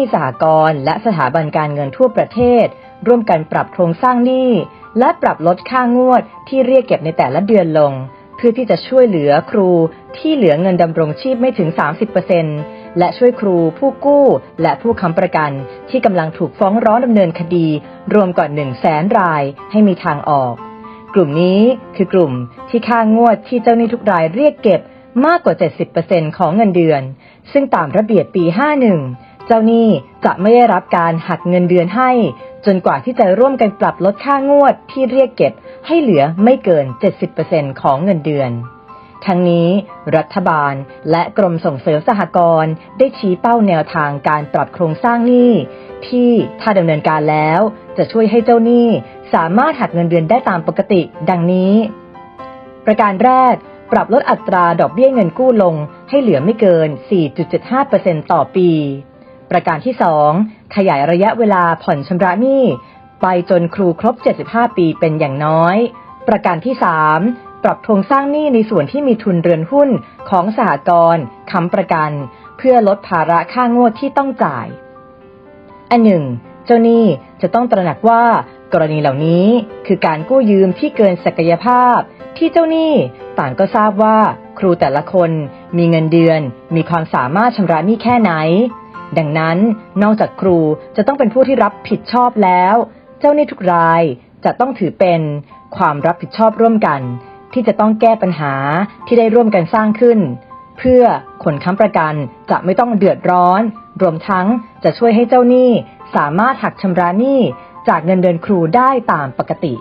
นี้สหกรณ์และสถาบันการเงินทั่วประเทศ ร่วมกันปรับโครงสร้างหนี้ และปรับลดค่างวดที่เรียกเก็บในแต่ละเดือนลง เพื่อที่จะช่วยเหลือครูที่เหลือเงินดำรงชีพไม่ถึง 30%และช่วยครูผู้กู้และผู้ค้ำประกัน ที่กำลังถูกฟ้องร้องดำเนินคดี รวมกว่า1 0 0 0 0แสนรายให้มีทางออก กลุ่มนี้คือกลุ่มที่ค่างวดที่เจ้าหนี้ทุกรายเรียกเก็บมากกว่า 70%ของเงินเดือน ซึ่งตามระเบียบปี 51 เจ้าหนี้จะไม่ได้รับการหักเงินเดือนให้ จนกว่าที่จะร่วมกันปรับลดค่างวดที่เรียกเก็บให้เหลือไม่เกิน 70%ของเงินเดือนทั้งนี้รัฐบาลและกรมส่งเสริมสหกรณ์ได้ชี้เป้าแนวทางการปรับโครงสร้างหนี้ ที่ถ้าดำเนินการแล้ว จะช่วยให้เจ้าหนี้สามารถหักเงินเดือนได้ตามปกติ ดังนี้ ประการแรก ปรับลดอัตราดอกเบี้ยเงินกู้ลงให้เหลือไม่เกิน 4.75%ต่อปี ประการที่ 2 ขยายระยะเวลาผ่อนชำระหนี้ไปจนครูครบ 75 ปีเป็นอย่างน้อย ประการที่ 3 ปรับโครงสร้างหนี้ในส่วนที่มีทุนเรือนหุ้นของสหกรณ์ค้ำประกัน เพื่อลดภาระค่างวดที่ต้องจ่าย อันหนึ่ง เจ้าหนี้จะต้องตระหนักว่ากรณีเหล่านี้คือการกู้ยืมที่เกินศักยภาพ ที่เจ้าหนี้ต่างก็ทราบว่าครูแต่ละคนมีเงินเดือน มีความสามารถชำระหนี้แค่ไหน ดังนั้นนอกจากครูจะต้องเป็นผู้ที่รับผิดชอบแล้ว เจ้าหนี้ทุกรายจะต้องถือเป็นความรับผิดชอบร่วมกัน ที่จะต้องแก้ปัญหาที่ได้ร่วมกันสร้างขึ้น เพื่อคนค้ำประกันจะไม่ต้องเดือดร้อน รวมทั้งจะช่วยให้เจ้าหนี้สามารถหักชำระหนี้จากเงินเดือนครูได้ตามปกติ